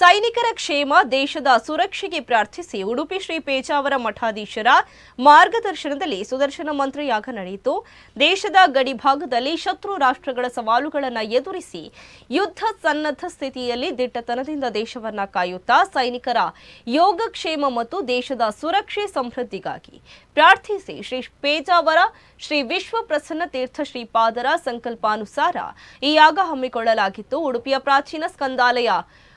ಸೈನಿಕರ ಕ್ಷೇಮ ದೇಶದ ಸುರಕ್ಷೆಗೆ ಪ್ರಾರ್ಥಿಸಿ ಉಡುಪಿ ಶ್ರೀ ಪೇಜಾವರ ಮಠಾಧೀಶರ ಮಾರ್ಗದರ್ಶನದಲ್ಲಿ ಸುದರ್ಶನ ಮಂತ್ರ ಯಾಗ ನಡೆಯಿತು. ದೇಶದ ಗಡಿ ಭಾಗದಲ್ಲಿ ಶತ್ರು ರಾಷ್ಟ್ರಗಳ ಸವಾಲುಗಳನ್ನು ಎದುರಿಸಿ ಯುದ್ಧ ಸನ್ನದ್ಧ ಸ್ಥಿತಿಯಲ್ಲಿ ದಿಟ್ಟತನದಿಂದ ದೇಶವನ್ನ ಕಾಯುತ್ತಾ ಸೈನಿಕರ ಯೋಗಕ್ಷೇಮ ಮತ್ತು ದೇಶದ ಸುರಕ್ಷೆ ಸಮೃದ್ಧಿಗಾಗಿ ಪ್ರಾರ್ಥಿಸಿ ಶ್ರೀ ಪೇಜಾವರ ಶ್ರೀ ವಿಶ್ವ ಪ್ರಸನ್ನ ತೀರ್ಥ ಶ್ರೀಪಾದರ ಸಂಕಲ್ಪಾನುಸಾರ ಈ ಯಾಗ ಹಮ್ಮಿಕೊಳ್ಳಲಾಗಿತ್ತು. ಉಡುಪಿಯ ಪ್ರಾಚೀನ ಸ್ಕಂದಾಲಯ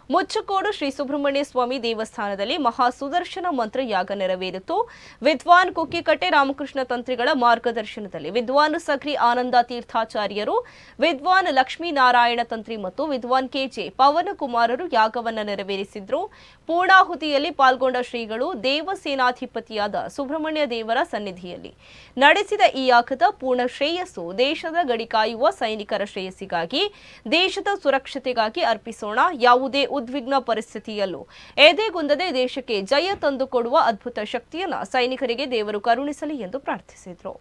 ಮುಚ್ಚಕೋಡು ಶ್ರೀ ಸುಬ್ರಹ್ಮಣ್ಯ ಸ್ವಾಮಿ ದೇವಸ್ಥಾನದಲ್ಲಿ ಮಹಾ ಸುದರ್ಶನ ಮಂತ್ರ ಯಾಗ ನೆರವೇರಿತು. ವಿದ್ವಾನ್ ಕುಕ್ಕಿಕಟ್ಟೆ ರಾಮಕೃಷ್ಣ ತಂತ್ರಿಗಳ ಮಾರ್ಗದರ್ಶನದಲ್ಲಿ ವಿದ್ವಾನ್ ಸಕ್ರಿ ಆನಂದ ತೀರ್ಥಾಚಾರ್ಯರು, ವಿದ್ವಾನ್ ಲಕ್ಷ್ಮೀನಾರಾಯಣ ತಂತ್ರಿ ಮತ್ತು ವಿದ್ವಾನ್ ಕೆಜೆ ಪವನಕುಮಾರರು ಯಾಗವನ್ನು ನೆರವೇರಿಸಿದ್ರು. ಪೂರ್ಣಾಹುತಿಯಲ್ಲಿ ಪಾಲ್ಗೊಂಡ ಶ್ರೀಗಳು ದೇವಸೇನಾಧಿಪತಿಯಾದ ಸುಬ್ರಹ್ಮಣ್ಯ ದೇವರ ಸನ್ನಿಧಿಯಲ್ಲಿ ನಡೆಸಿದ ಈ ಯಾಗದ ಪೂರ್ಣ ಶ್ರೇಯಸ್ಸು ದೇಶದ ಗಡಿ ಕಾಯುವ ಸೈನಿಕರ ಶ್ರೇಯಸ್ಸಿಗಾಗಿ, ದೇಶದ ಸುರಕ್ಷತೆಗಾಗಿ ಅರ್ಪಿಸೋಣ. ಯಾವುದೇ ಉದ್ವಿಗ್ನ ಪರಿಸ್ಥಿತಿಯಲ್ಲೂ. ಎದೆಗುಂದದೆ ದೇಶಕ್ಕೆ ಜಯ ತಂದುಕೊಡುವ ಅದ್ಭುತ ಶಕ್ತಿಯನ್ನ ಸೈನಿಕರಿಗೆ ದೇವರು ಕರುಣಿಸಲಿ ಎಂದು ಪ್ರಾರ್ಥಿಸಿದರು.